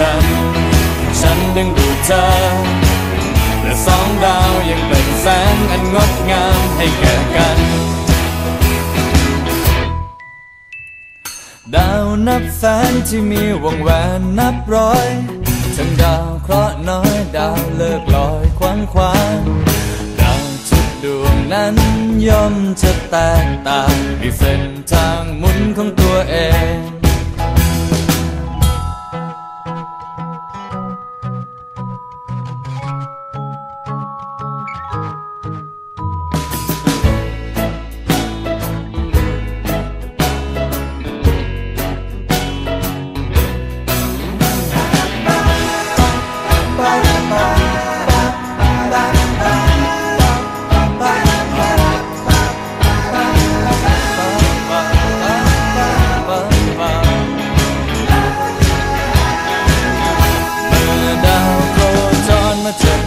ฉัน ฉันดึงดูดเธอและสองดาวยังเป็นแสงอันงดงามให้แก่กัน ดาวนับแสนที่มีวงแหวนนับร้อยทั้งดาวเคราะห์น้อยดาวเลิกลอยคว้างคว้างดาวทุกดวงนั้นย่อมจะแตกต่างในเส้นทางหมุนของตัวเอง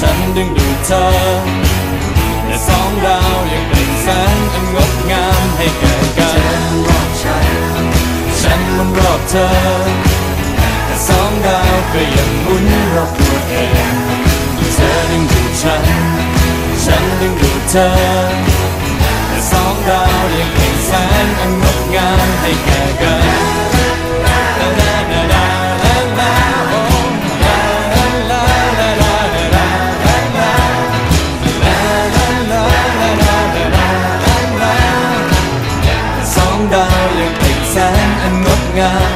ฉันดึงดูดเธอ และสองดาวยังเป็นแสงอันงดงามให้แก่กันฉันมันรอบเธอแต่สองดาวก็ยังหมุนรอบตัวเองเธอดึงดูดฉัน ฉันดึงดูดเธอแต่สองดาวยังเป็นแสงอันงดงามให้แก่กัน 향한